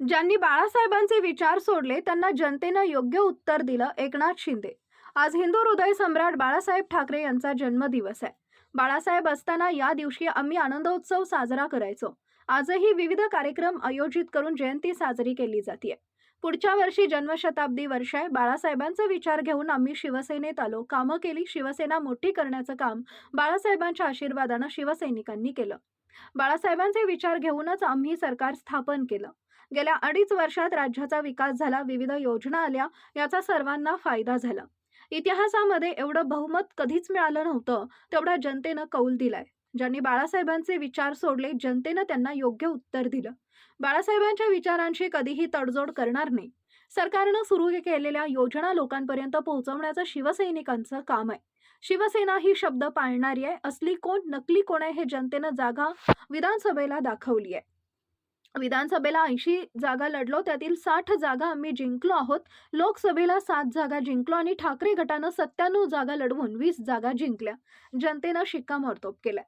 ज्यांनी बाळासाहेबांचे विचार सोडले त्यांना जनतेनं योग्य उत्तर दिलं एकनाथ शिंदे. आज हिंदू हृदय सम्राट बाळासाहेब ठाकरे यांचा जन्मदिवस आहे. बाळासाहेब असताना या दिवशी आम्ही आनंदोत्सव साजरा करायचो. आजही विविध कार्यक्रम आयोजित करून जयंती साजरी केली जाते पुढच्या वर्षी जन्मशताब्दी वर्ष आहे. बाळासाहेबांचा विचार घेऊन आम्ही शिवसेनेत आलो. कामं केली. शिवसेना मोठी करण्याचं काम बाळासाहेबांच्या आशीर्वादानं शिवसैनिकांनी केलं. बाळासाहेबांचे विचार घेऊनच आम्ही सरकार स्थापन केलं. गेल्या अडीच वर्षात राज्याचा विकास झाला विविध योजना आल्या याचा सर्वांना फायदा झाला. इतिहासामध्ये एवढं बहुमत कधीच मिळालं नव्हतं तेवढा जनतेनं कौल दिलाय. ज्यांनी बाळासाहेबांचे विचार सोडले जनतेनं त्यांना योग्य उत्तर दिलं. बाळासाहेबांच्या विचारांशी कधीही तडजोड करणार नाही. सरकारनं सुरू केलेल्या योजना लोकांपर्यंत पोहोचवण्याचं शिवसैनिकांचं काम आहे. शिवसेना ही शब्द पाळणारी आहे असली कोण नकली कोण आहे हे जनतेनं जागा विधानसभेला दाखवली आहे. विधानसभेला ऐंशी जागा लढलो त्यातील साठ जागा आम्ही जिंकलो आहोत. लोकसभेला सात जागा जिंकलो आणि ठाकरे गटानं सत्त्याण्णव जागा लढवून वीस जागा जिंकल्या. जनतेनं शिक्कामोर्तब केलाय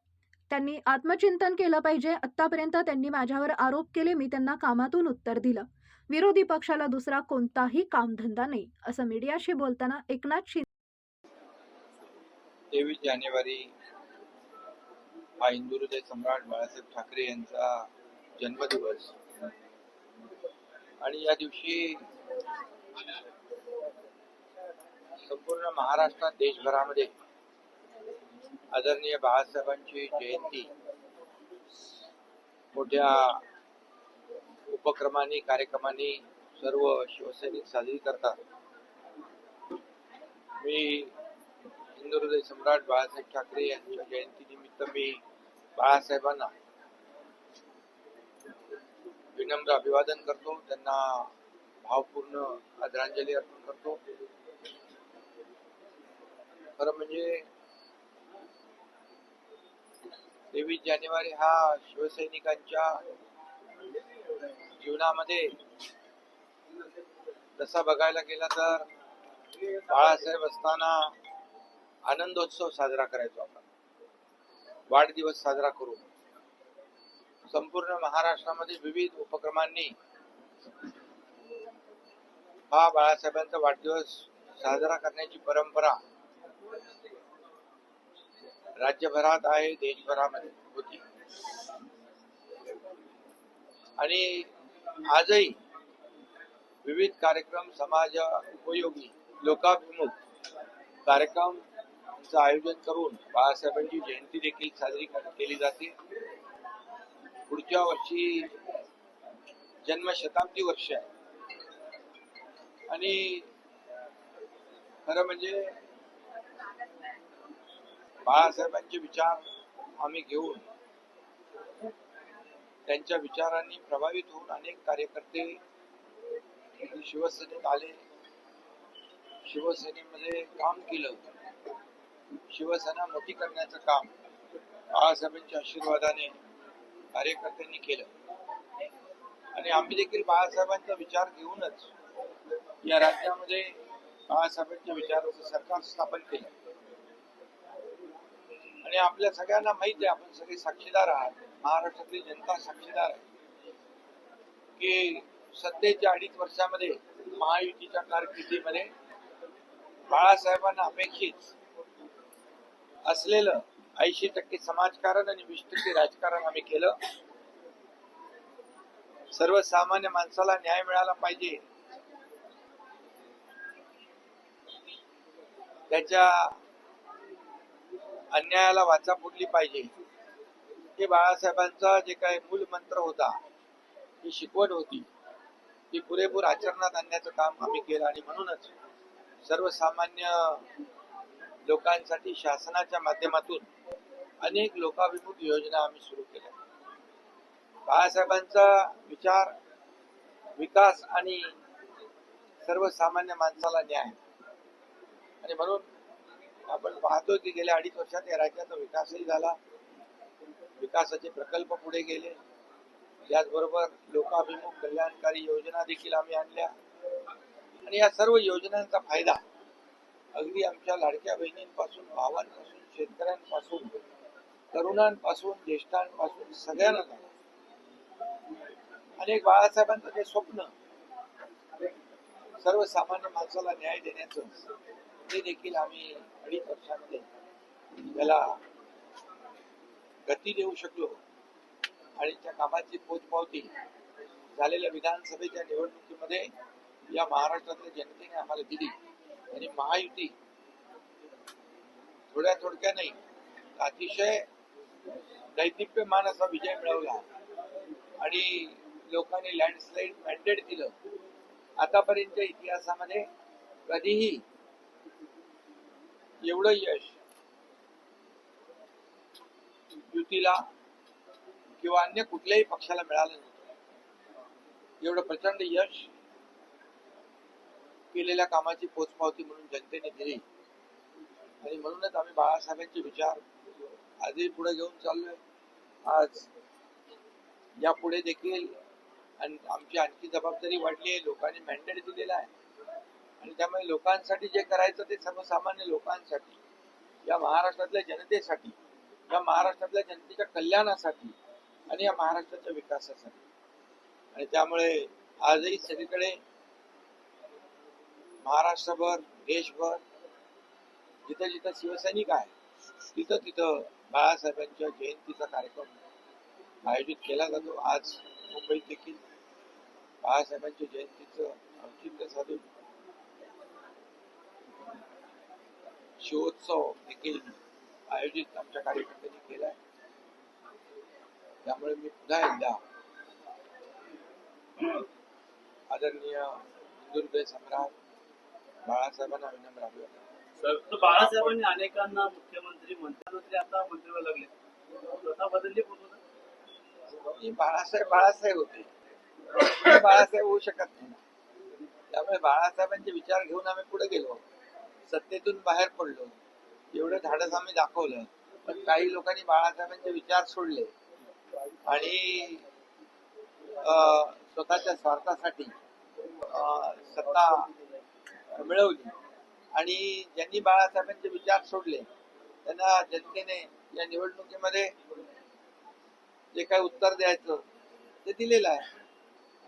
त्यांनी आत्मचिंतन केलं पाहिजे. आत्तापर्यंत त्यांनी माझ्यावर आरोप केले. मी त्यांना कामातून उत्तर दिलं. विरोधी पक्षाला दुसरा कोणताही कामधंदा नाही असं मीडियाशी बोलताना एकनाथ शिंदे तेवीस जानेवारी हा हिंदू हृदय सम्राट बाळासाहेब ठाकरे यांचा जन्मदिवस. आणि या दिवशी संपूर्ण महाराष्ट्रात देशभरामध्ये आदरणीय बाळासाहेबांची जयंती मोठ्या उपक्रमांनी कार्यक्रमांनी सर्व शिवसैनिक साजरी करतात. मी हिंदू हृदय सम्राट बाळासाहेब ठाकरे यांच्या जयंतीनिमित्त मी बाळासाहेबांना विनम्र अभिवादन करतो. त्यांना भावपूर्ण आदरांजली अर्पण करतो. खरं म्हणजे तेवीस जानेवारी हा शिवसैनिकांच्या जीवनामध्ये तसा बघायला गेला तर बाळासाहेब असताना आनंदोत्सव साजरा करायचो आपण. वाढदिवस साजरा करू संपूर्ण महाराष्ट्रामध्ये विविध उपक्रमांनी हा बाळासाहेबांचा वाढदिवस साजरा करण्याची परंपरा राज्यभरात आहे देशभरामध्ये होती. आणि आजही विविध कार्यक्रम समाज उपयोगी लोकाभिमुख कार्यक्रमचं आयोजन करून बाळासाहेबांची जयंती देखील साजरी केली जाते. पुढच्या वर्षी जन्मशताब्दी वर्ष आहे. आणि खरं म्हणजे बाळासाहेबांचे विचार आम्ही घेऊन त्यांच्या विचारांनी प्रभावित होऊन अनेक कार्यकर्ते शिवसेनेत आले. शिवसेनेमध्ये काम केलं. शिवसेना मोठी करण्याचं काम बाळासाहेबांच्या आशीर्वादाने कार्यकर्त्यांनी केलं. आणि आम्ही देखील बाळासाहेबांचा विचार घेऊनच या राज्यामध्ये बाळासाहेबांच्या विचाराचं सरकार स्थापन केलं. आणि आपल्या सगळ्यांना माहिती आहे आपण सगळे साक्षीदार आहात. महाराष्ट्रातली जनता साक्षीदार आहे. की सध्याच्या अडीच वर्षामध्ये महायुतीच्या कारकिर्दीमध्ये बाळासाहेबांना अपेक्षित असलेलं ऐंशी टक्के समाजकारण आणि वीस टक्के राजकारण आम्ही केलं. सर्वसामान्य माणसाला न्याय मिळाला पाहिजे. त्याच्या अन्यायाला वाचा फुटली पाहिजे. हे बाळासाहेबांचा जे काही मूल मंत्र होता ही शिकवण होती. ती पुरेपूर आचरणात आणण्याचं काम आम्ही केलं आणि म्हणूनच सर्वसामान्य लोकांसाठी शासनाच्या माध्यमातून अनेक लोकाभिमुख योजना आम्ही सुरू केल्या. बाळासाहेबांचा विचार विकास आणि सर्वसामान्य माणसाला न्याय. आणि म्हणून आपण पाहतो की गेल्या अडीच वर्षात या राज्याचा विकासही झाला. विकासाचे प्रकल्प पुढे गेले. त्याचबरोबर लोकाभिमुख कल्याणकारी योजना देखील आम्ही आणल्या. आणि या सर्व योजनांचा फायदा अगदी आमच्या लाडक्या बहिणींपासून भावांपासून शेतकऱ्यांपासून तरुणांपासून ज्येष्ठांपासून सगळ्यांना झाला. आणि एक बाळासाहेबांचं जे स्वप्न सर्वसामान्य माणसाला न्याय देण्याचं ते देखील आम्ही अडीच वर्षामध्ये त्याला गती देऊ शकलो. आणि त्या कामाची पोचपावती झालेल्या विधानसभेच्या निवडणुकीमध्ये या महाराष्ट्रातल्या जनतेने आम्हाला दिली. आणि महायुती थोड्या थोडक्या नाही अतिशय दैदिप्यमान असा विजय मिळवला. आणि लोकांनी लँडस्लाईड मॅन्डेट दिलं. आतापर्यंतच्या इतिहासामध्ये कधीही एवढं यश युतीला किंवा अन्य कुठल्याही पक्षाला मिळालं नव्हतं. एवढं प्रचंड यश केलेल्या कामाची पोचपावती म्हणून जनतेने दिली. आणि म्हणूनच आम्ही बाळासाहेबांचे विचार आजही पुढे घेऊन चाललोय. आज यापुढे देखील आणि आमची आणखी जबाबदारी वाढली आहे. लोकांनी मॅन्डेट दिलेला आहे. आणि त्यामुळे लोकांसाठी जे करायचं ते सर्वसामान्य लोकांसाठी या महाराष्ट्रातल्या जनतेसाठी या महाराष्ट्रातल्या जनतेच्या कल्याणासाठी आणि या महाराष्ट्राच्या विकासासाठी. आणि त्यामुळे आजही सगळीकडे महाराष्ट्रभर देशभर जिथं जिथं शिवसैनिक आहे तिथं तिथं बाळासाहेबांच्या जयंतीचा कार्यक्रम आयोजित केला जातो. आज मुंबईत देखील बाळासाहेबांच्या जयंतीचं औचित्य साधून शिवोत्सव देखील आयोजित आमच्या कार्यकर्त्यांनी केलाय त्यामुळे मी पुन्हा एकदा आदरणीय हिंदुर्दय सम्राट बाळासाहेबांना विनम्र अभिवादन बाळासाहेबांनी अनेकांना मुख्यमंत्री मंत्री आता मंत्री लागले. स्वतः बदलली पूर्ण बाळासाहेब बाळासाहेब होते. बाळासाहेब होऊ शकत नाही. त्यामुळे बाळासाहेबांचे विचार घेऊन आम्ही पुढे गेलो. सत्तेतून बाहेर पडलो. एवढं धाडस आम्ही दाखवलं. पण काही लोकांनी बाळासाहेबांचे विचार सोडले. आणि अं, स्वतःच्या स्वार्थासाठी सत्ता मिळवली. आणि ज्यांनी बाळासाहेबांचे विचार सोडले त्यांना जनतेने या निवडणुकीमध्ये जे काही उत्तर द्यायचं ते दिलेलं आहे.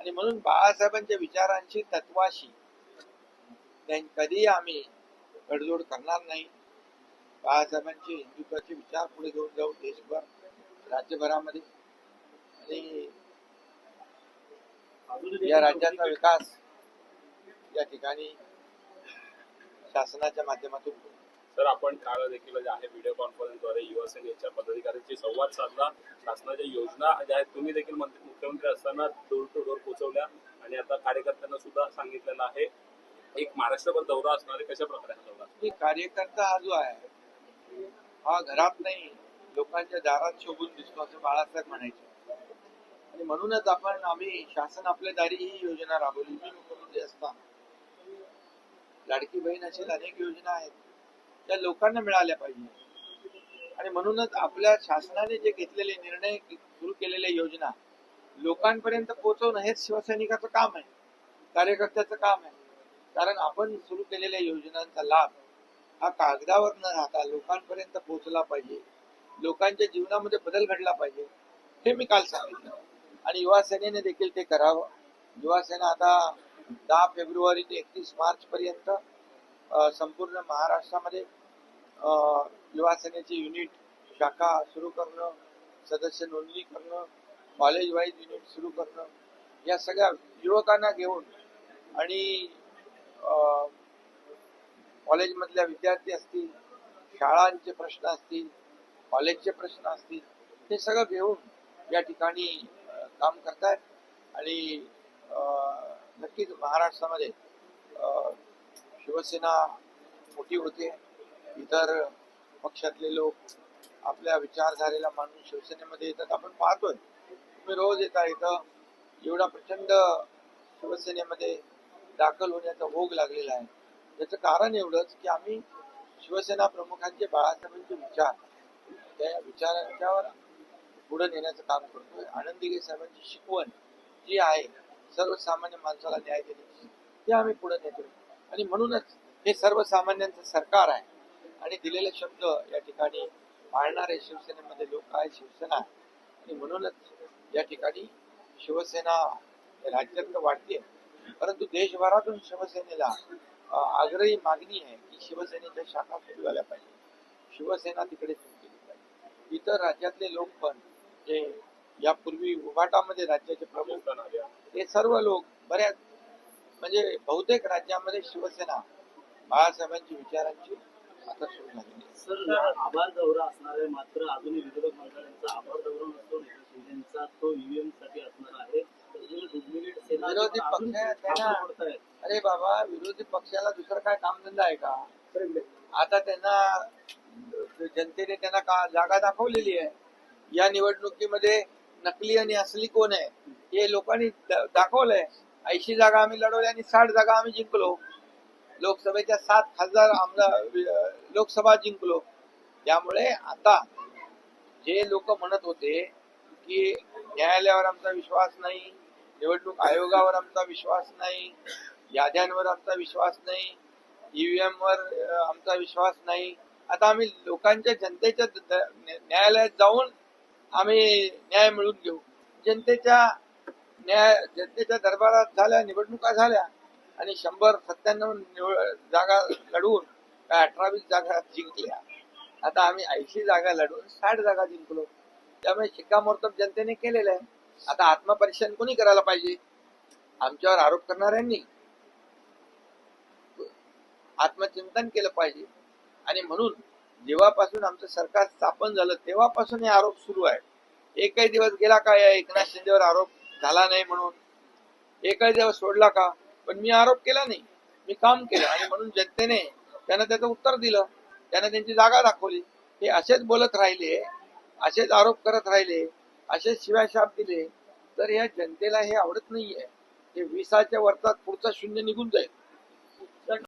आणि म्हणून बाळासाहेबांच्या विचारांशी तत्वाशी कधी कधीही आम्ही तडजोड करणार नाही. बाळासाहेबांचे हिंदुत्वाचे विचार पुढे घेऊन जाऊ देशभर राज्यभरामध्ये. आणि या राज्याचा विकास या ठिकाणी शासनाच्या माध्यमातून. सर आपण काल देखील जे आहे व्हिडिओ कॉन्फरन्सद्वारे युवासेनेच्या पदाधिकाऱ्यांशी संवाद साधला. शासनाच्या योजना ज्या आहेत तुम्ही देखील मंत्री मुख्यमंत्री असताना डोर टू डोर पोहोचवल्या आणि आता कार्यकर्त्यांना सुद्धा सांगितलेलं आहे. एक महाराष्ट्रभर दौरा असणार आहे कशा प्रकारे हा दौरा कार्यकर्ता हा जो आहे हा घरात नाही लोकांच्या दारात शोभून दिसतो असं बाळासाहेब म्हणायचे. आणि म्हणूनच आपण आम्ही शासन आपल्या दारी ही योजना राबवली. मी मुख्यमंत्री असताना. लाडकी बहीण असेल अनेक योजना आहेत. त्या लोकांना मिळाल्या पाहिजे. आणि म्हणूनच आपल्या शासनाने जे घेतलेले निर्णय सुरू केलेल्या योजना लोकांपर्यंत पोहोचवणं हेच शिवसैनिकाचं काम आहे. कार्यकर्त्याचं काम आहे. कारण आपण सुरू केलेल्या योजनांचा लाभ हा कागदावर न राहता लोकांपर्यंत पोहोचला पाहिजे. लोकांच्या जीवनामध्ये बदल घडला पाहिजे. हे मी काल सांगितलं. आणि युवा सेनेने देखील ते करावं. युवा सेना आता दहा फेब्रुवारी ते एकतीस मार्च पर्यंत संपूर्ण महाराष्ट्रामध्ये युवा सेनेची युनिट शाखा सुरू करणं सदस्य नोंदणी करणं कॉलेज वाईज युनिट सुरू करणं या सगळ्या युवकांना घेऊन आणि कॉलेजमधल्या विद्यार्थी असतील शाळांचे प्रश्न असतील कॉलेजचे प्रश्न असतील हे सगळं घेऊन या ठिकाणी काम करतायत. आणि नक्कीच महाराष्ट्रामध्ये शिवसेना मोठी होते. इतर पक्षातले लोक आपल्या विचारधारेला मानून शिवसेनेमध्ये येतात. आपण पाहतोय. तुम्ही रोज येता इथं. एवढा प्रचंड शिवसेनेमध्ये दाखल होण्याचा भोग लागलेला आहे. त्याचं कारण एवढंच की आम्ही शिवसेना प्रमुखांचे बाळासाहेबांचे विचार त्या विचारांच्यावर पुढे नेण्याचं काम करतोय. आनंद साहेबांची शिकवण जी आहे सर्वसामान्य माणसाला न्याय देण्याची ते आम्ही पुढे नेतो. आणि म्हणूनच हे सर्वसामान्यांचं सरकार आहे. आणि दिलेले शब्द या ठिकाणी पाळणारे शिवसेनेमध्ये लोक आहे शिवसेना आहे. आणि म्हणूनच या ठिकाणी शिवसेना राज्यात वाढते परंतु देशभरातून शिवसेनेला आग्रही मागणी आहे की शिवसेनेच्या शाखा सुरू झाल्या पाहिजे. शिवसेना तिकडे सुरू केली पाहिजे. इतर राज्यातले लोक पण जे यापूर्वी उभाटामध्ये राज्याचे प्रमुख हे सर्व लोक बऱ्याच म्हणजे बहुतेक राज्यामध्ये शिवसेना बाळासाहेबांची विचारांची आता सुरू आहे. सर आभार दौरा असणार मात्र विरोधक मंडळांचा आभार दौरा नसतो शिंदेचा तो ईव्हीएमसाठी असणार आहे. विरोधी पक्ष. अरे बाबा विरोधी पक्षाला दुसरं काय कामधंदा आहे का? आता त्यांना जनतेने त्यांना का जागा दाखवलेली आहे? या निवडणुकीमध्ये नकली आणि असली कोण आहे? हे लोकांनी दाखवलंय. ऐंशी जागा आम्ही लढवल्या आणि साठ जागा आम्ही जिंकलो. लोकसभेच्या सात खासदार आमदार लोकसभा जिंकलो. त्यामुळे आता जे लोक म्हणत होते की न्यायालयावर आमचा विश्वास नाही निवडणूक आयोगावर आमचा विश्वास नाही याद्यांवर आमचा विश्वास नाही ईव्हीएम वर आमचा विश्वास नाही. आता आम्ही लोकांच्या जनतेच्या न्यायालयात जाऊन आम्ही न्याय मिळवून घेऊ. जनतेच्या न्याय जनतेच्या दरबारात झाल्या निवडणुका झाल्या आणि शंभर सत्त्याण्णव जागा लढवून काय अठरा वीस जागा जिंकल्या. आता आम्ही ऐंशी जागा लढवून साठ जागा जिंकलो. त्यामुळे शिक्कामोर्तब जनतेने केलेलं आहे. आता आत्मपरीक्षण कोणी करायला पाहिजे? आमच्यावर आरोप करणाऱ्यांनी आत्मचिंतन केलं पाहिजे. आणि म्हणून जेव्हापासून आमचं सरकार स्थापन झालं तेव्हापासून हे आरोप सुरू आहे एकही दिवस गेला का या एकनाथ शिंदेवर आरोप झाला नाही म्हणून? एकही दिवस सोडला का? पण मी आरोप केला नाही. मी काम केलं आणि म्हणून जनतेने त्यांना त्याचं उत्तर दिलं. त्यांना त्यांची जागा दाखवली. हे असेच बोलत राहिले असेच आरोप करत राहिले असेच शिवाशाप दिले तर या जनतेला हे आवडत नाहीये. हे विसाच्या वर्षात पुढचा शून्य निघून जाईल.